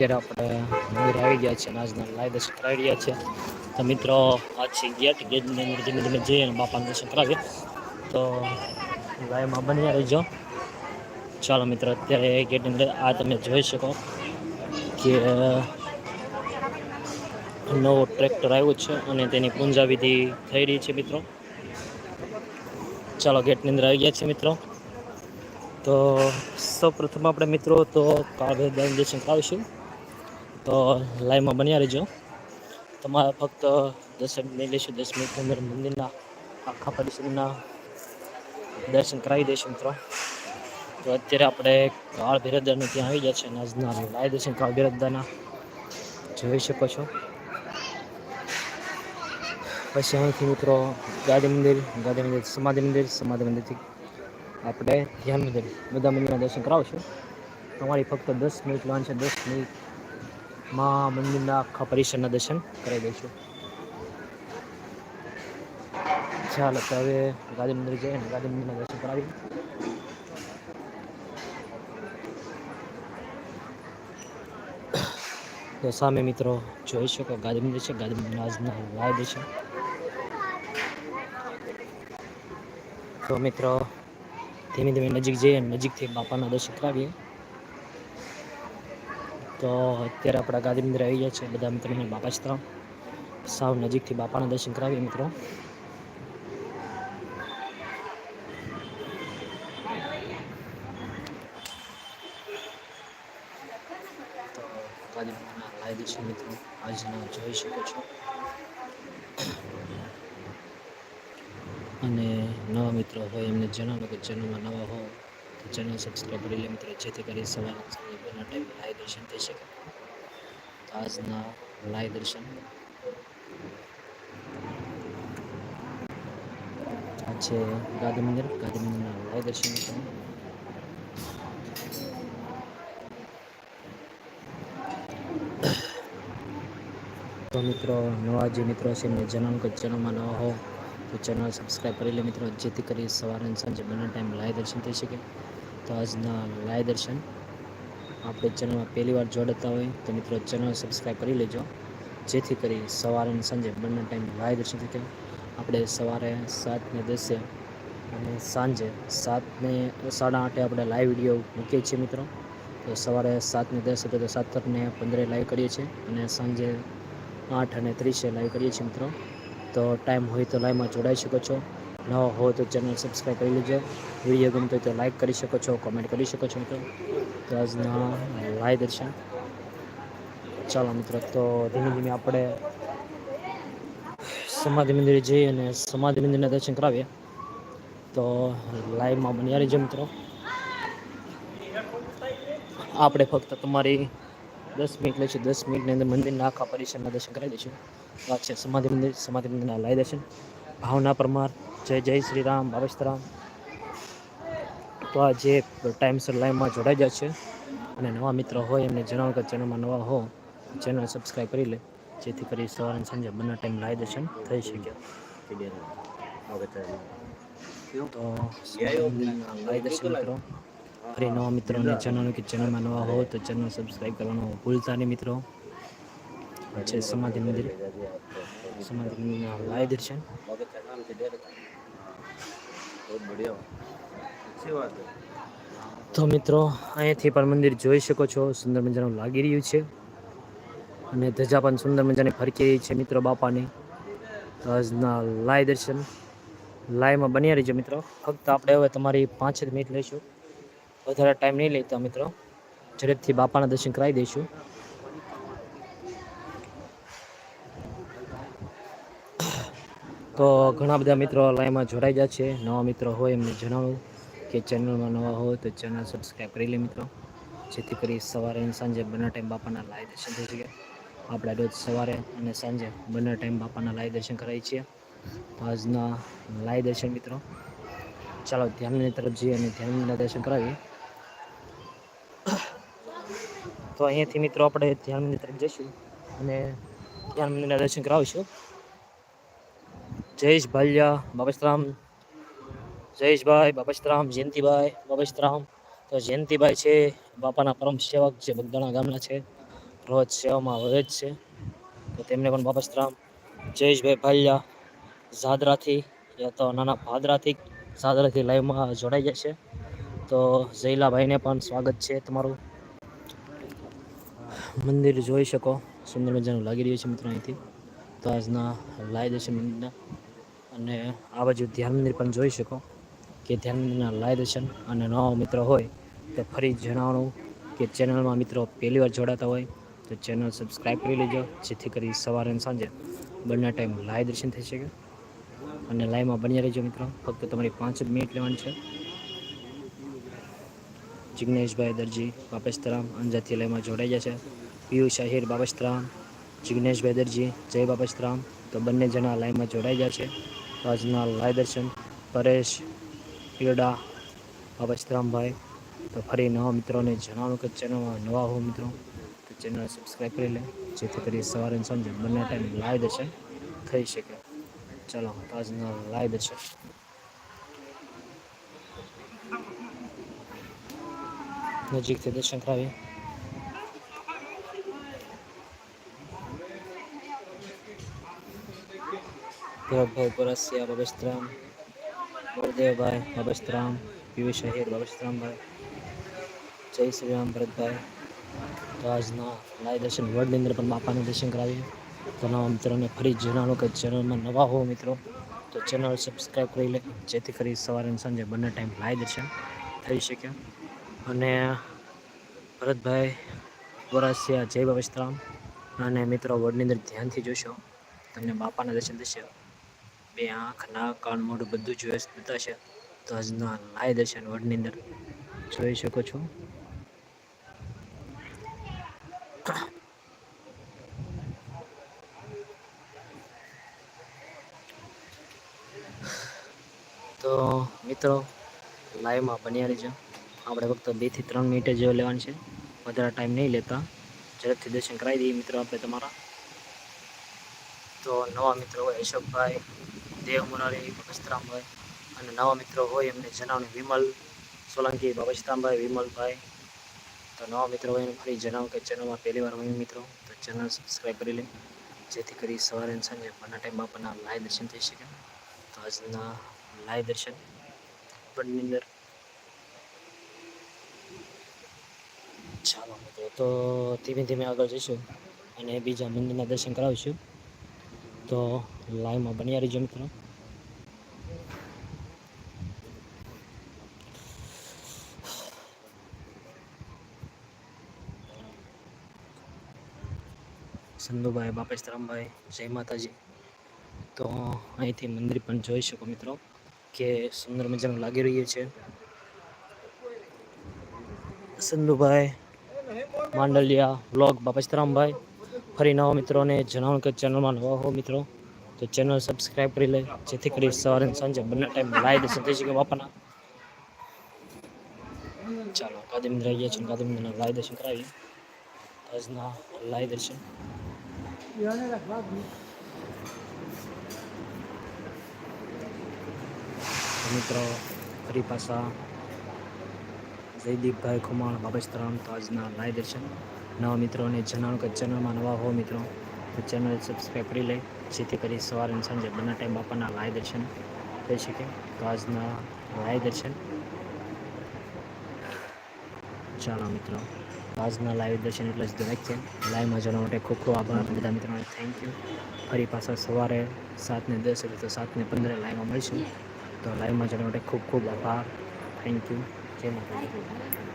અત્યારે આપણે મંદિર આવી ગયા છે આજના લાઈવ દર્શન કરાવી રહ્યા છે. તો મિત્રો, આજ ગયા ગેટ. ગેટની અંદર ધીમે ધીમે જઈએ અને બાપાને દર્શન કરાવીએ. તો લાઈવમાં બન્યા રહીજો. ચાલો મિત્રો, અત્યારે ગેટની અંદર આ તમે જોઈ શકો કે નવો ટ્રેક્ટર આવ્યો છે અને તેની પૂંજાવિધિ થઈ રહી છે મિત્રો. ચાલો ગેટની અંદર આવી ગયા છે મિત્રો. તો સૌ પ્રથમ આપણે મિત્રો તો કાળભાઈ દર્શન કરાવીશું. તો લાઈવમાં બન્યા રહેજો. તમારે ફક્ત દસ મિનિટ લઈશું, દસ મિનિટ અંદર મંદિરના, આખા પરિસરના દર્શન કરાવી દઈશું મિત્રો. તો અત્યારે આપણે કાળ ભીરદાને ત્યાં આવી ગયા છે અને આજના લાઈવ દર્શન કાળ ભીરદાના જોઈ શકો છો. પછી અહીંથી મિત્રો ગાંધી મંદિર ગાંધી મંદિર, સમાધિ મંદિર, સમાધિ મંદિરથી આપણે ધ્યાન મંદિર, બધા મંદિરના દર્શન કરાવશું. તમારી ફક્ત દસ મિનિટ લાન છે, દસ મિનિટ માં મંદિરના આખા પરિસરના દર્શન કરાવી દઈશું. ચાલો, તો હવે ગાંધી મંદિર જઈએ ને ગાંધી મંદિરના દર્શન કરાવી તો સામે મિત્રો જોઈ શકો, ગાંધી મંદિર છે. ગાંધી મંદિર આજના લાઈવ દર્શન. તો મિત્રો, ધીમે ધીમે નજીક જઈએ નજીકથી બાપાના દર્શન કરાવીએ. તો અત્યારે આપણા ગાદી મંદિર આવી ગયા છે. બધા મિત્રોને બાપા ચિત્ર સાવ નજીકથી બાપાના દર્શન કરાવીએ મિત્રો. દર્શન મિત્રો આજના જોઈ શકો છો અને નવા મિત્રો હોય એમને જણાવો કે ચેનલમાં નવા હો તો ચેનલ સબસ્ક્રાઈબ કરી લે મિત્રો, જેથી કરી સવારે બંને ટાઈમ લાઈવ દર્શન થઈ શકે. આજના લાઈવ દર્શન. છે ગાંધી મંદિર. ગાંધી મંદિરના લાઈવ દર્શન મિત્રો, નવા જે મિત્રો છે એમને જણાવો કે ચેનલમાં નવા હો, તો ચેનલ સબસ્ક્રાઈબ કરી લે મિત્રો. જેથી કરી સવારે સાંજે બંને ટાઈમ લાય દર્શન થઈ શકે. તો આજના લાય દર્શન. આપણે ચેનલમાં પહેલી વાર જોડાતા હોય તો મિત્રો ચેનલ સબસ્ક્રાઈબ કરી લેજો. જેથી કરી સવારે અને સાંજે બંને ટાઈમ લાઈવ દર્શન શકે આપણે સવારે સાત ને દસે અને સાંજે સાત ને સાડા આઠે આપણે લાઈવ વીડિયો મૂકીએ છીએ મિત્રો. તો સવારે સાત ને દસ એટલે તો સાત ને પંદરે લાઈવ કરીએ છીએ અને સાંજે આઠ અને ત્રીસે લાઈવ કરીએ છીએ મિત્રો. તો ટાઈમ હોય તો લાઈવમાં જોડાઈ શકો છો. નવા હો તો ચેનલ સબસ્ક્રાઈબ કરી લેજો. વીડિયો ગમતો તો લાઈક કરી શકો છો કોમેન્ટ કરી શકો છો તો આજના લાઈવ દર્શન. ચાલો મિત્રો, તો ધીમે ધીમે આપણે સમાધિ મંદિરે જઈએ અને સમાધિ મંદિરના દર્શન કરાવીએ. તો લાઈવમાં બન્યા રહીજો મિત્રો. આપણે ફક્ત તમારી દસ મિનિટ લઈશું દસ મિનિટની અંદર મંદિરના આખા પરિસરના દર્શન કરાવી દઈશું. વાત છે સમાધિ મંદિર, સમાધિ મંદિરના લાઈ દર્શન. ભાવના પરમાર જય જય શ્રી રામ રામ તો આ જે ટાઈમસર લાઈવમાં જોડાઈ જાય અને નવા મિત્રો હોય એમને જણાવો કે ચેનલમાં નવા હો ચેનલ સબસ્ક્રાઈબ કરી લે, જેથી કરી સવારે સાંજે બંને ટાઈમ લાઈવ દર્શન થઈ શકે. તો લાઈવ દર્શન મિત્રો, ફરી નવા મિત્રોને જણાવ્યું કે ચેનલમાં નવા હો તો ચેનલ સબસ્ક્રાઈબ કરવાનું ભૂલતા નહીં મિત્રો. છે સમાધિ મંદિર. મંદિરના લાઈવ દર્શન તો મિત્રો, અહીંયાથી પણ મંદિર જોઈ શકો છો. સુંદર મજાનું લાગી રહ્યું છે. અને ધજા પણ સુંદર મજાની ફરકી રહી છે મિત્રો બાપાની. તો આજના લાઈવ દર્શન લાઈવમાં બન્યા રહીજો મિત્રો. ફક્ત આપણે હવે તમારી પાંચ જ મિનિટ લઈશું. વધારે ટાઈમ નહીં લેતા મિત્રો. ઝડપથી બાપાના દર્શન કરાવી દઈશું. તો ઘણા બધા મિત્રો લાઈવમાં જોડાઈ ગયા છે. નવા મિત્રો હોય એમને જણાવું કે ચેનલમાં નવા હોય તો ચેનલ સબસ્ક્રાઈબ કરી લે મિત્રો. જેથી કરી સવારે અને સાંજે બંને ટાઈમ બાપાના લાઈવ દર્શન થઈ શકે. આપણે રોજ સવારે અને સાંજે બંને ટાઈમ બાપાના લાઈવ દર્શન કરાવીએ છીએ આજના લાઈવ દર્શન મિત્રો, ચાલો ધ્યાનની તરફ જઈએ અને ધ્યાનના દર્શન કરાવીએ. તો અહીંયાથી મિત્રો આપણે ધ્યાનની તરફ જઈશું અને ધ્યાન દર્શન કરાવીશું. જયેશ ભાલિયા બાબસ્તરામ જયેશભાઈ બાબસ્તરામ જયંતિભાઈ બાબસ્તરામ તો જયંતિભાઈ છે, બાપાના પરમ સેવક જે બગદાણા ગામના છે. રોજ સેવામાં હોય છે. તો તેમને પણ બાપસ રામ. જયેશભાઈ ભાલિયા ઝાદરાથી યા તો નાના ભાદરાથી ઝાદરાથી લાઈવમાં જોડાઈ જશે તો જયલાભાઈને પણ સ્વાગત છે તમારું. મંદિર જોઈ શકો. સુંદર મજાનું લાગી રહ્યું છે મિત્રો અહીંથી. તો આજના લાઈ દર્શન મંદિરના. અને આ બાજુ ધ્યાન મંદિર પણ જોઈ શકો કે ધ્યાન મંદિરના લાઈવ દર્શન અને નવા મિત્રો હોય તો ફરી જણાવવાનું કે ચેનલમાં મિત્રો પહેલી વાર જોડાતા હોય તો ચેનલ સબસ્ક્રાઈબ કરી લેજો, જેથી કરી સવારે અને સાંજે બંને ટાઈમ લાઈવ દર્શન થઈ શકે. અને લાઈવમાં બન્યા રહેજો મિત્રો. ફક્ત તમારી પાંચ જ મિનિટ લેવાની છે. જિજ્ઞેશભાઈ દરજી બાપેસ્તરામ અંજારથી લાઈવમાં જોડાઈ ગયા છે. પિયુષ આહિર બાપેસ્તરામ જિગ્નેશભાઈ દરજી જય બાપેસ્તરામ તો બંને જણા લાઈવમાં જોડાઈ ગયા છે. તો આજના લાઈવ દર્શન પરેશ, પીરડા બાપેસ્તરામભાઈ તો ફરી નવા મિત્રોને જણાવું કે ચેનલમાં નવા હો મિત્રો, તો ચેનલ સબસ્ક્રાઈબ કરી લે, જેથી કરી સવારે સાંજે બંને ટાઈમ લાઈવ દર્શન થઈ શકે. ચાલો આજના લાઈવ દર્શન. નજીકથી દર્શન કરાવીએ. ભરતભાઈ પરસિયા બાબસ્તરામ બળદેવભાઈ બાબસ્તરામ પિયુષ અહેર બાબસ્તરામભાઈ જય શ્રી રામ ભરતભાઈ તો આજના લાઈવ દર્શન વર્લ્ડની અંદર પણ બાપાનું દર્શન કરાવીએ તો નવા મિત્રોને ફરી જણાવો કે ચેનલમાં નવા હો મિત્રો તો ચેનલ સબસ્ક્રાઈબ કરી લે જેથી કરી સવારે સાંજે બંને ટાઈમ લાઈવ દર્શન થઈ શકે અને ભરતભાઈ વરાસિયા જય બાબસ્તરામ અને મિત્રો વર્ડની અંદર ધ્યાનથી જોશો તમને બાપાના દર્શન થશે બે આંખ, નાક, કાન, મોઢું બધું જ વ્યસ્ત બતાશે તો આજના લાય દર્શન વડની અંદર જોઈ શકો છો. તો મિત્રો લાઈવમાં બન્યા રહેજો. આપણે ફક્ત બેથી ત્રણ મિનિટ જેવો લેવાની છે. વધારે ટાઈમ નહીં લેતા. ઝડપથી દર્શન કરાવી દઈએ મિત્રો આપણે તમારા. તો નવા મિત્રો હોય અશોકભાઈ દેવ મુરારી ભગસ્તરામભાઈ અને નવા મિત્રો હોય એમને જણાવણી વિમલ સોલંકી બાબસ્તરામભાઈ વિમલભાઈ. તો નવા મિત્રો હોય એને ફરી જણાવો કે ચેનલમાં પહેલી વાર હોય મિત્રો, તો ચેનલ સબસ્ક્રાઈબ કરી લે. જેથી કરી સવારે સાંજે બંને ટાઈમ આપણના લાઈવ દર્શન થઈ શકે. તો આજના લાઈવ દર્શન પણની અંદર ચાલો મિત્રો, તો ધીમે ધીમે આગળ જઈશું અને બીજા મંદિરના દર્શન કરાવીશું. તો લાઈવમાં બન્યા રહીજો મિત્રો. સંધુભાઈ બાપેશ્વરામભાઈ જય માતાજી. તો અહીંથી મંદિર પણ જોઈ શકો મિત્રો કે સુંદર મજાનું લાગી રહ્યું છે. સંધુભાઈ માંડલિયા, બ્લોગ બાપેશ્વરામભાઈ ફરી નવા મિત્રોને જણાવું કે ચેનલમાં નવા હો મિત્રો, તો ચેનલ સબસ્ક્રાઈબ કરી લે, જેથી કરી સવારે સાંજે બંને ટાઈમ લાઈવ દેશે તે કે બાપાના ચાલો કાદિમંદર આવી ગયા છે કાદિમંદરના લાઈવ દર્શન કરાવીએ. આજના લાઈવ દર્શન. મિત્રો, ફરી પાછા જયદીપભાઈ ખુમાણ બાબસ્તરામ તાજના લાય દર્શન. નવા મિત્રોને જણાવું કે ચેનલમાં નવા હો મિત્રો, તો ચેનલ સબસ્ક્રાઈબ કરી લે, જેથી કરી સવારે અને સાંજે બંને ટાઈમ બાપાના લાઈવ દર્શન થઈ શકે. તો આજના લાય દર્શન. ચાલો મિત્રો આજના લાઈવ દર્શન એટલે જ દરેક છે. લાઈવમાં જવા માટે ખૂબ ખૂબ આભાર બધા મિત્રોને થેન્ક યુ ફરી પાછા સવારે સાતને દસ એટલે તો સાતને પંદરે લાઈવમાં મળીશું. તો લાઈવમાં જવા માટે ખૂબ ખૂબ આભાર. થેન્ક યુ જય માતાજી.